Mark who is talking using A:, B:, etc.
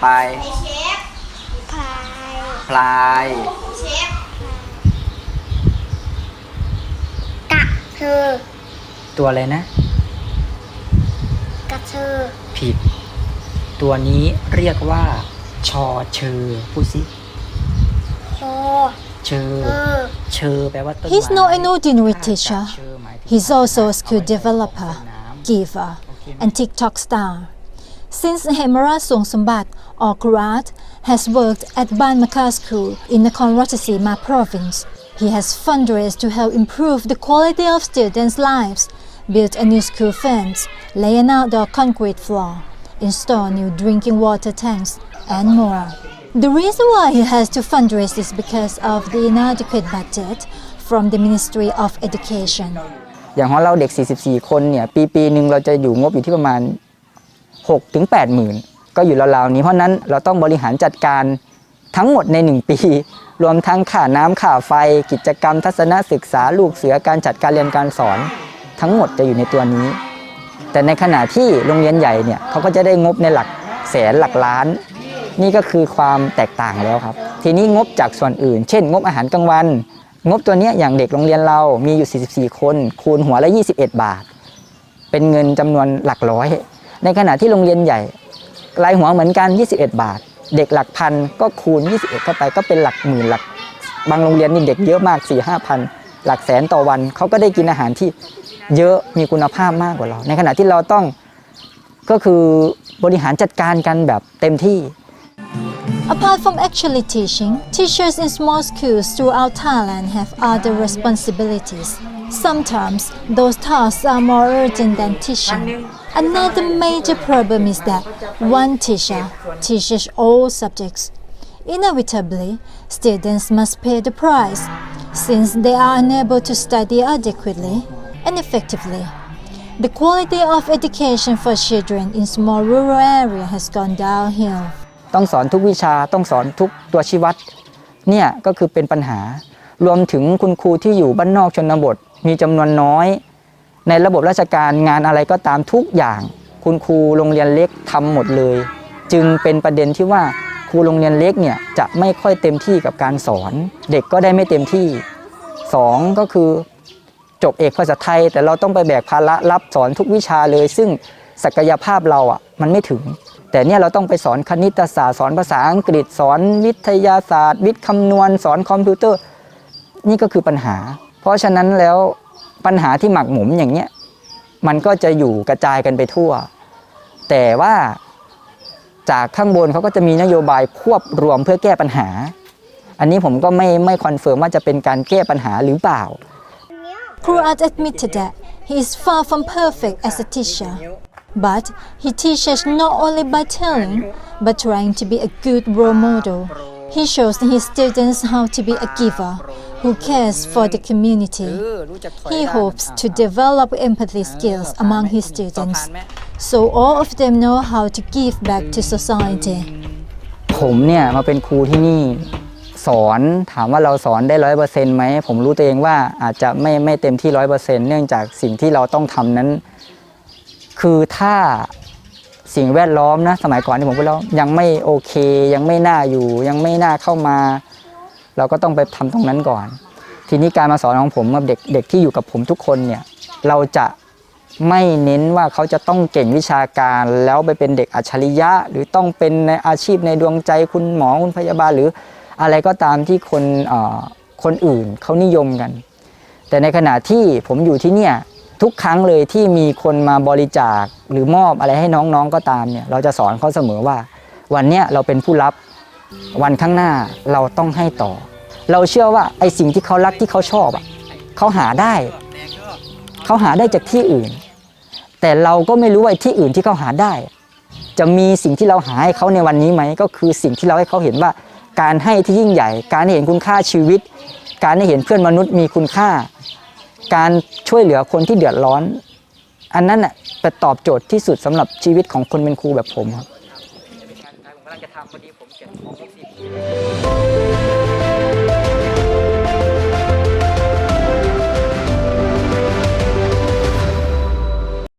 A: ไป
B: เชฟ
C: พาย
A: พลาย
B: เชฟ
C: กะเธอ
A: ตัวอะไรนะ
C: กะเธอ
A: ผิด ตัวนี้เรียกว่า ชอเชอพูดสิ
C: โฮ
A: เชอ
C: เออ
A: เชอแปลว่าต้น
D: He's
A: ไม้
D: not an ordinary
A: ถ้า
D: teacher.
A: เชอหมายถึง
D: He's also a skill
A: เอาไว้
D: developer,
A: ต้นน้ำ
D: giver, and TikTok star. Since Hemara Songsumbat, or Kurat, has worked at Ban Maka School in the Konratasima province, he has fundraised to help improve the quality of students' lives, build a new school fence, lay an outdoor concrete floor, install new drinking water tanks, and more. The reason why he has to fundraise is because of the inadequate budget from the Ministry of Education.
E: อย่างของเราเด็ก 44 คนเนี่ย ปีปีหนึ่งเราจะอยู่งบอยู่ที่ประมาณ 6ถึง8หมื่นก็อยู่ราวๆนี้เพราะนั้นเราต้องบริหารจัดการทั้งหมดใน 1 ปี รวมทั้งค่าน้ำค่าไฟ กิจกรรม ทัศนศึกษาลูกเสือการจัดการเรียนการสอน ทั้งหมดจะอยู่ในตัวนี้ แต่ในขณะที่โรงเรียนใหญ่เนี่ยเขาก็จะได้งบในหลักแสนหลักล้าน นี่ก็คือความแตกต่างแล้วครับ ทีนี้งบจากส่วนอื่น เช่น งบอาหารกลางวัน งบตัวนี้อย่างเด็กโรงเรียนเรามีอยู่ 44 คน คูณหัวละ 21 บาท เป็นเงินจำนวนหลักร้อย ในขณะที่โรงเรียนใหญ่ รายหัวเหมือนกัน 21 บาท เด็กหลักพันก็คูณ 21 เข้าไปก็เป็นหลักหมื่นหลัก บางโรงเรียนนี่เด็กเยอะมาก4 5พันหลักแสนต่อวันเขาก็ได้กินอาหารที่เยอะมีคุณภาพมากกว่าเรา ในขณะที่เราต้องก็คือบริหารจัดการกันแบบเต็มที่
D: Apart from actually teaching, teachers in small schools throughout Thailand have other responsibilities. Sometimes those tasks are more urgent than teaching. Another major problem is that one teacher teaches all subjects. Inevitably, students must pay the price since they are unable to study adequately and effectively. The quality of education for children in small rural areas has gone downhill.
E: ต้องสอนทุกวิชาต้องสอนทุกตัวชี้วัดเนี่ยก็คือเป็นปัญหา รวมถึงคุณครูที่อยู่บ้านนอกชนบท มีจำนวนน้อย ในระบบราชการงานอะไรก็ตามทุกอย่าง คุณครูโรงเรียนเล็กทำหมดเลย จึงเป็นประเด็นที่ว่าครูโรงเรียนเล็กเนี่ยจะไม่ค่อยเต็มที่กับการสอน เด็กก็ได้ไม่เต็มที่สองก็คือจบเอกภาษาไทย แต่เราต้องไปแบกภาระรับสอนทุกวิชาเลย ซึ่งศักยภาพเราอะมันไม่ถึง แต่เนี่ยเราต้องไปสอนคณิตศาสตร์สอนภาษาอังกฤษ สอนวิทยาศาสตร์ วิทย์คำนวณ สอนคอมพิวเตอร์ นี่ก็คือปัญหา เพราะฉะนั้นแล้วปัญหาที่หมักหมมอย่างเนี้ยมันก็จะอยู่กระจายกันไปทั่ว แต่ว่าจากข้างบนเขาก็จะมีนโยบายควบรวมเพื่อแก้ปัญหา อันนี้ผมก็ไม่ไม่คอนเฟิร์มว่าจะเป็นการแก้ปัญหาหรือเปล่า
D: Kruat admitted that he is far from perfect as a teacher, but he teaches not only by telling, but trying to be a good role model. He shows his students how to be a giver who cares for the community. He hopes to develop empathy skills among his students, so all of them know how to give back to society.
E: ผมเนี่ยมาเป็นครูที่นี่สอนถามว่าเราสอนได้ร้อยเปอร์เซ็นต์ไหมผมรู้ตัวเองว่าอาจจะไม่ไม่เต็มที่ร้อยเปอร์เซ็นต์เนื่องจากสิ่งที่เราต้องทำนั้น คือถ้าสิ่งแวดล้อมนะสมัยก่อนที่ผมพูดแล้วยังไม่โอเค ยังไม่น่าอยู่ยังไม่น่าเข้ามา เราก็ต้องไปทำตรงนั้นก่อน ทีนี้การมาสอนของผมกับเด็กเด็กที่อยู่กับผมทุกคนเนี่ยเราจะไม่เน้นว่าเขาจะต้องเก่งวิชาการแล้วไปเป็นเด็กอัจฉริยะ หรือต้องเป็นในอาชีพในดวงใจคุณหมอคุณพยาบาลหรืออะไรก็ตามที่คนคนอื่นเขานิยมกัน แต่ในขณะที่ผมอยู่ที่เนี่ยทุกครั้งเลยที่มีคนมาบริจาคหรือมอบอะไรให้น้องๆก็ตามเนี่ยเราจะสอนเขาเสมอว่า วันเนี้ยเราเป็นผู้รับ วันข้างหน้าเราต้องให้ต่อ เราเชื่อว่าไอ้สิ่งที่เขารักที่เขาชอบอะเขาหาได้ เขาหาได้จากที่อื่น แต่เราก็ไม่รู้ว่าที่อื่นที่เขาหาได้ จะมีสิ่งที่เราหาให้เขาในวันนี้ไหมก็คือสิ่งที่เราให้เขาเห็นว่า การให้ที่ยิ่งใหญ่ การเห็นคุณค่าชีวิต การให้เห็นเพื่อนมนุษย์มีคุณค่า การช่วยเหลือคนที่เดือดร้อน อันนั้นน่ะเป็นตอบโจทย์ที่สุดสำหรับชีวิตของคนเป็นครูแบบผมครับ
A: ผมกำลังจะทำพอดีผม sur France Télévisions.